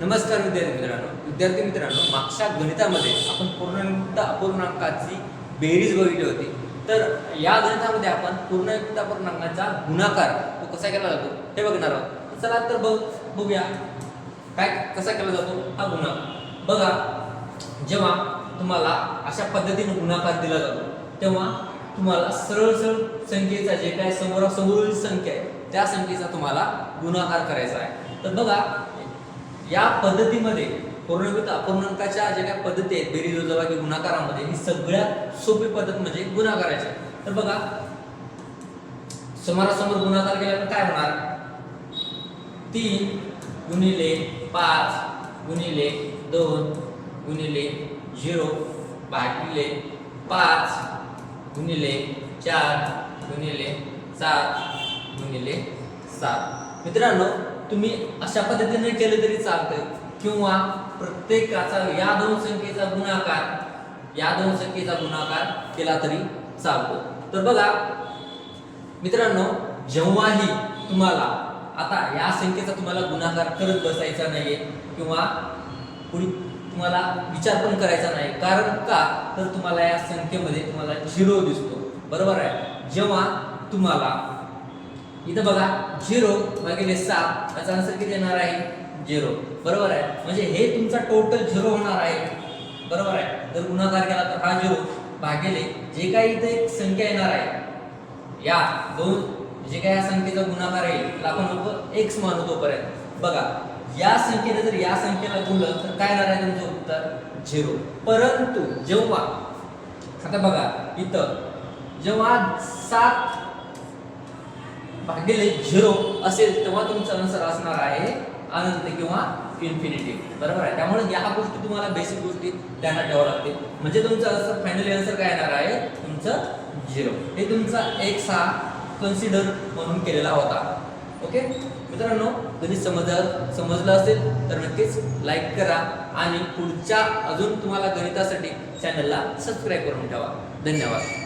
नमस्कार विद्यार्थी मित्रांनो. विद्यार्थी मित्रांनो मागच्या गणितामध्ये आपण पूर्णयुक्त अपूर्णांकाची बेरीज बघितली होती. तर या गणितामध्ये आपण पूर्णयुक्त अपूर्णांकाचा गुणाकार तो कसा केला जातो हे बघणार आहोत. चला तर बघ बघूया. काय कसा केला जातो हा गुणाकार. बघा जेव्हा तुम्हाला अशा पद्धतीने गुणाकार दिला जातो तेव्हा तुम्हाला सरळ सरळ संख्येचा जे काय समोरासमोरील संख्या आहे त्या संख्येचा तुम्हाला गुणाकार करायचा आहे. तर बघा या पद्धतीमध्ये पूर्णकृत अपूर्णांकाच्या ज्या काही पद्धती आहेत बेरीज वजाबाकी गुणाकारामध्ये ही सगळ्यात सोपी पद्धत म्हणजे गुणाकाराची. तर बघा समोरासमोर गुणाकार केल्यावर काय होणार? तीन गुणिले पाच गुणिले दोन गुणिले झिरो भागिले पाच गुणिले चार गुणिले सात गुणिले सात. मित्रांनो तुम्ही अशा पद्धतीने केले तरी चालतंय. किंवा प्रत्येकाचा या दोन संख्येचा गुणाकार या दोन संख्येचा गुणाकार केला तरी चालतो. तर बघा मित्रांनो जेव्हाही तुम्हाला आता या संख्येचा तुम्हाला गुणाकार करत बसायचा नाहीये किंवा कुणी तुम्हाला विचार पण करायचा नाही कारण का? तर तुम्हाला या संख्येमध्ये तुम्हाला झिरो दिसतो. बरोबर आहे? जेव्हा तुम्हाला इथं बघा झिरो भागिले सात याचा आन्सर किती येणार आहे? झिरो बरोबर आहे? म्हणजे हे तुमचा टोटल झिरो होणार आहे. बरोबर आहे? जर गुणाकार केला तर हा झिरो भागिले जे काही इथे एक संख्या येणार आहे या दोन जे काही या संख्येचा गुणाकार आहे त्याला आपण लोक एक्स मानू तोपर्यंत. बघा या संख्येने जर या संख्येला गुणलं तर काय येणार आहे तुमचं उत्तर? झिरो परंतु जेव्हा आता बघा इथं जेव्हा सात भागिले झिरो असेल तेव्हा तुमचा आन्सर असणार आहे अनंत किंवा इन्फिनिटी बरोबर आहे? त्यामुळे या गोष्टी तुम्हाला बेसिक गोष्टी ध्यानात ठेवावं लागतील. म्हणजे तुमचं आन्सर फायनली आन्सर काय येणार आहे? तुमचं झिरो. हे तुमचा एक्स हा कन्सिडर म्हणून केलेला होता. ओके मित्रांनो कधी समजलं समजलं असेल तर नक्कीच लाईक करा आणि पुढच्या अजून तुम्हाला गणितासाठी चॅनलला सबस्क्राईब करून ठेवा. धन्यवाद.